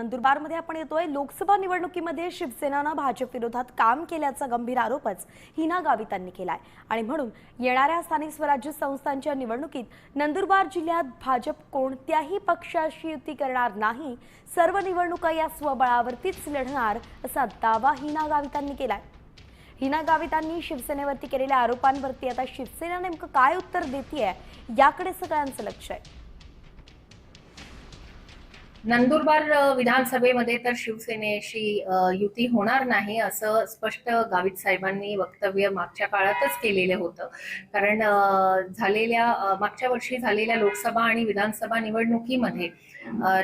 नंदुरबारमध्ये आपण येतोय. लोकसभा निवडणुकीमध्ये शिवसेनानं भाजप विरोधात काम केल्याचा गंभीर आरोपच हिना गावितांनी केलाय. आणि म्हणून येणाऱ्या स्थानिक स्वराज्य संस्थांच्या निवडणुकीत नंदुरबार जिल्ह्यात भाजप कोणत्याही पक्षाशी युती करणार नाही. सर्व निवडणुका या स्वबळावरतीच लढणार असा दावा हिना गावितांनी केलाय. हिना गावितांनी शिवसेनेवरती केलेल्या आरोपांवरती आता शिवसेना नेमकं काय उत्तर देते याकडे सगळ्यांचं लक्ष आहे. नंदुरबार विधानसभेमध्ये तर शिवसेनेशी युती होणार नाही असं स्पष्ट गावित साहेबांनी वक्तव्य मागच्या काळातच केलेलं होतं. कारण अ, झालेल्या मागच्या वर्षी झालेल्या लोकसभा आणि विधानसभा निवडणुकीमध्ये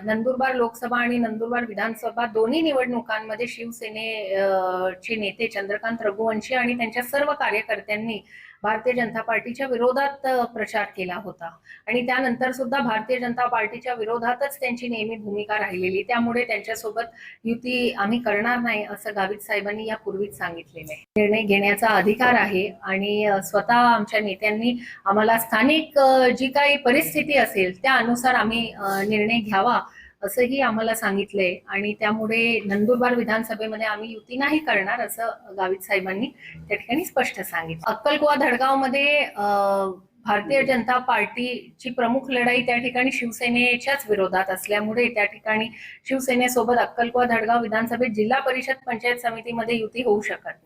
नंदुरबार लोकसभा आणि नंदुरबार विधानसभा दोन्ही निवडणुकांमध्ये शिवसेने अ, चे नेते चंद्रकांत रघुवंशी आणि त्यांच्या सर्व कार्यकर्त्यांनी भारतीय जनता पार्टीच्या विरोधात प्रचार केला होता. आणि त्यानंतर सुद्धा भारतीय जनता पार्टीच्या विरोधातच त्यांची नेहमी भूमिका राहिलेली. त्यामुळे त्यांच्यासोबत युती आम्ही करणार नाही असं गावित साहेबांनी यापूर्वीच सांगितलेलं आहे. निर्णय घेण्याचा अधिकार आहे आणि स्वतः आमच्या नेत्यांनी आम्हाला स्थानिक जी काही परिस्थिती असेल त्यानुसार आम्ही निर्णय घ्यावा असंही आम्हाला सांगितलंय. आणि त्यामुळे नंदुरबार विधानसभेमध्ये आम्ही युती नाही करणार असं गावित साहेबांनी त्या ठिकाणी स्पष्ट सांगितलं. अक्कलकुवा धडगावमध्ये भारतीय जनता पार्टीची प्रमुख लढाई त्या ठिकाणी शिवसेनेच्याच विरोधात असल्यामुळे त्या ठिकाणी शिवसेनेसोबत अक्कलकुवा धडगाव विधानसभेत जिल्हा परिषद पंचायत समितीमध्ये युती होऊ शकत नाही.